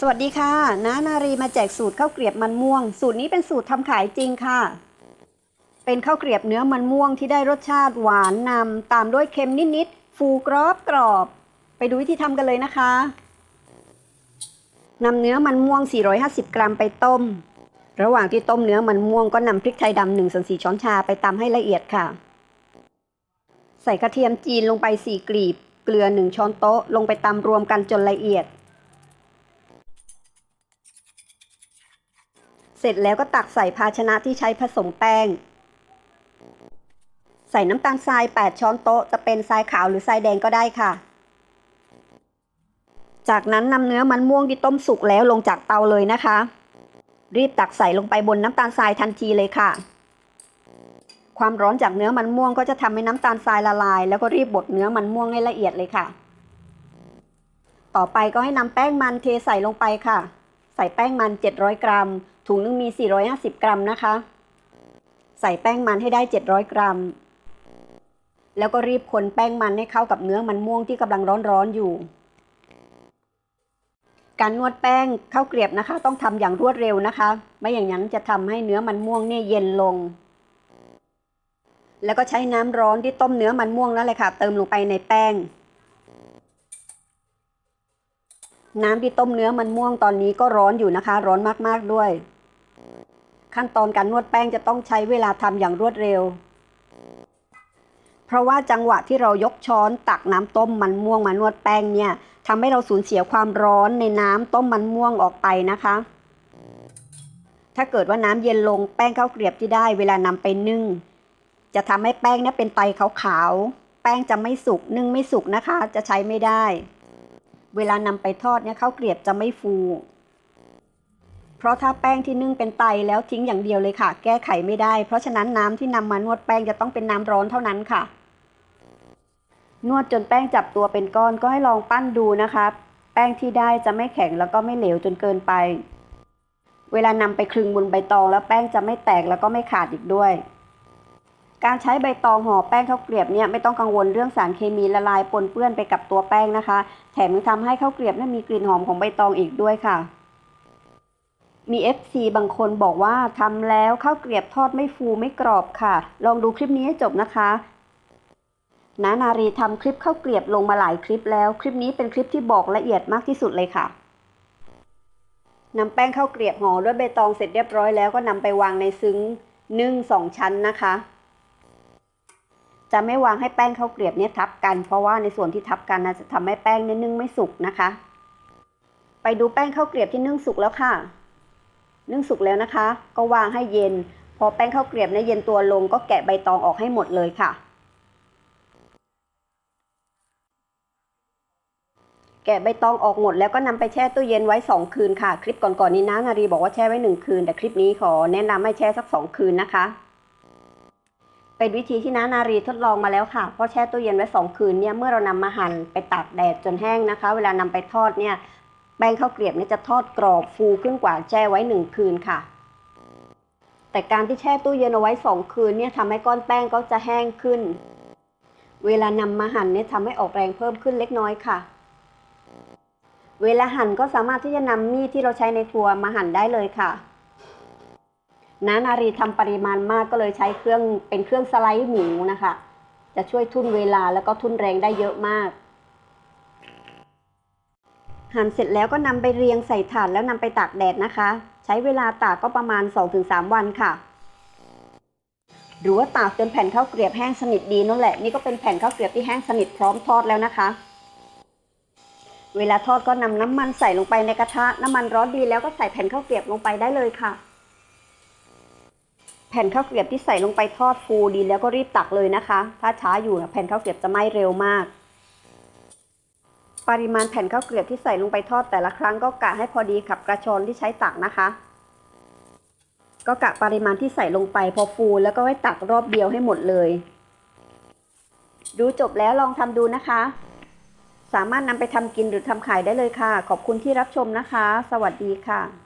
สวัสดีค่ะน้านารีมาแจกสูตรข้าวเกรียบมันม่วง สูตรนี้เป็นสูตรทำขายจริงค่ะ เป็นข้าวเกรียบเนื้อมันม่วงที่ได้รสชาติหวานนำตามด้วยเค็มนิดๆฟูกรอบกรอบ ไปดูวิธีทำกันเลยนะคะนำเนื้อมันม่วง 450 กรัมไปต้ม ระหว่างที่ต้มเนื้อมันม่วงก็นำพริกไทยดำหนึ่งส่วนสี่ช้อนชาไปตำให้ละเอียดค่ะ ใส่กระเทียมจีนลงไปสี่กลีบ เกลือหนึ่งช้อนโต๊ะ ลงไปตำรวมกันจนละเอียด ร็จแล้วก็ตักใส่ภาชนะที่ใช้ผสมแป้ง ใส่น้ำตาลทราย 8 ช้อนโต๊ะ จะเป็นทรายขาวหรือทรายแดงก็ได้ค่ะ จากนั้นนำเนื้อมันม่วงที่ต้มสุกแล้วลงจากเตาเลยนะคะ รีบตักใส่ลงไปบนน้ำตาลทรายทันทีเลยค่ะ ความร้อนจากเนื้อมันม่วงก็จะทำให้น้ำตาลทรายละลาย แล้วก็รีบบดเนื้อมันม่วงให้ละเอียดเลยค่ะ ต่อไปก็ให้นำแป้งมันเทใส่ลงไปค่ะใส่แป้งมัน 700 กรัม ถุงนึงมี 450 กรัมนะคะ ใส่แป้งมันให้ได้ 700 กรัม แล้วก็รีบคนแป้งมันให้เข้ากับเนื้อมันม่วงที่กำลังร้อนๆอยู่ การนวดแป้งข้าวเกรียบนะคะ ต้องทำอย่างรวดเร็วนะคะ ไม่อย่างนั้นจะทำให้เนื้อมันม่วงเนี่ยเย็นลง แล้วก็ใช้น้ำร้อนที่ต้มเนื้อมันม่วงนั่นเลยค่ะ เติมลงไปในแป้งน้ำที่ต้มเนื้อมันม่วงตอนนี้ก็ร้อนอยู่นะคะ ร้อนมาก ๆ ด้วย ขั้นตอนการนวดแป้งจะต้องใช้เวลาทำอย่างรวดเร็ว เพราะว่าจังหวะที่เรายกช้อนตักน้ำต้มมันม่วงมานวดแป้งเนี่ยทำให้เราสูญเสียความร้อนในน้ำต้มมันม่วงออกไปนะคะ ถ้าเกิดว่าน้ำเย็นลงแป้งข้าวเกรียบที่ได้เวลานำไปนึ่ง จะทำให้แป้งเนี่ยเป็นไตขาวๆ แป้งจะไม่สุกนึ่งไม่สุกนะคะ จะใช้ไม่ได้ เวลานำไปทอดเนี่ยข้าวเกรียบจะไม่ฟู ราะถ้าแป้งที่นึ่งเป็นไตแล้วทิ้งอย่างเดียวเลยค่ะ แก้ไขไม่ได้ เพราะฉะนั้นน้ำที่นำมานวดแป้งจะต้องเป็นน้ำร้อนเท่านั้นค่ะ นวดจนแป้งจับตัวเป็นก้อนก็ให้ลองปั้นดูนะคะ แป้งที่ได้จะไม่แข็งแล้วก็ไม่เหลวจนเกินไป เวลานำไปคลึงบนใบตองแล้วแป้งจะไม่แตกแล้วก็ไม่ขาดอีกด้วย การใช้ใบตองห่อแป้งข้าวเกรียบเนี่ยไม่ต้องกังวลเรื่องสารเคมีละลายปนเปื้อนไปกับตัวแป้งนะคะ แถมยังทำให้ข้าวเกรียบนั้นมีกลิ่นหอมของใบตองอีกด้วยค่ะ มี FC บางคนบอกว่าทำแล้วข้าวเกรียบทอดไม่ฟูไม่กรอบค่ะ ลองดูคลิปนี้ให้จบนะคะนานารีทำคลิปข้าวเกลียบลงมาหลายคลิปแล้ว คลิปนี้เป็นคลิปที่บอกละเอียดมากที่สุดเลยค่ะนำแป้งข้าวเกลียบห่อด้วยใบตองเสร็จเรียบร้อยแล้วก็นำไปวางในซึ้งนึ่งสองชั้นนะคะ จะไม่วางให้แป้งข้าวเกลียบเนี่ยทับกัน เพราะว่าในส่วนที่ทับกันนะจะทำให้แป้งเนี่ยนึ่งไม่สุกนะคะ ไปดูแป้งข้าวเกลียบที่นึ่งสุกแล้วค่ะ นึ่งสุกแล้วนะคะ ก็วางให้เย็น พอแป้งข้าวเกลียบเนี่ยเย็นตัวลงก็แกะใบตองออกให้หมดเลยค่ะ แกะใบตองออกหมดแล้วก็นำไปแช่ตู้เย็นไว้ 2 คืนค่ะ คลิปก่อนๆนี้นะนารีบอกว่าแช่ไว้ 1 คืน แต่คลิปนี้ขอแนะนำให้แช่สัก 2 คืนนะคะ เป็นวิธีที่น้านารีทดลองมาแล้วค่ะเพราะแช่ตู้เย็นไว้ 2 คืนเนี่ยเมื่อเรานำมาหั่นไปตากแดดจนแห้งนะคะ เวลานำไปทอดเนี่ย แป้งข้าวเกรียบเนี่ยจะทอดกรอบฟูขึ้นกว่าแช่ไว้ 1 คืนค่ะ แต่การที่แช่ตู้เย็นเอาไว้ 2 คืนเนี่ยทำให้ก้อนแป้งก็จะแห้งขึ้น เวลานำมาหั่นเนี่ยทำให้ออกแรงเพิ่มขึ้นเล็กน้อยค่ะ เวลาหั่นก็สามารถที่จะนำมีดที่เราใช้ในครัวมาหั่นได้เลยค่ะน้านารีทำปริมาณมากก็เลยใช้เครื่องเป็นเครื่องสไลด์หมูนะคะ จะช่วยทุ่นเวลาแล้วก็ทุ่นแรงได้เยอะมาก หั่นเสร็จแล้วก็นำไปเรียงใส่ถาดแล้วนำไปตากแดดนะคะ ใช้เวลาตากก็ประมาณ 2-3 วันค่ะ หรือว่าตากจนแผ่นข้าวเกรียบแห้งสนิทดีนั่นแหละ นี่ก็เป็นแผ่นข้าวเกรียบที่แห้งสนิทพร้อมทอดแล้วนะคะ เวลาทอดก็นำน้ำมันใส่ลงไปในกระทะ น้ำมันร้อนดีแล้วก็ใส่แผ่นข้าวเกรียบลงไปได้เลยค่ะ แผ่นข้าวเกรียบที่ใส่ลงไปทอดฟูดีแล้วก็รีบตักเลยนะคะ ถ้าช้าอยู่แผ่นข้าวเกรียบจะไหม้เร็วมาก ปริมาณแผ่นข้าวเกรียบที่ใส่ลงไปทอดแต่ละครั้งก็กะให้พอดีกับกระชอนที่ใช้ตักนะคะ ก็กะปริมาณที่ใส่ลงไปพอฟูแล้วก็ให้ตักรอบเดียวให้หมดเลย ดูจบแล้วลองทำดูนะคะ สามารถนำไปทำกินหรือทำขายได้เลยค่ะ ขอบคุณที่รับชมนะคะ สวัสดีค่ะ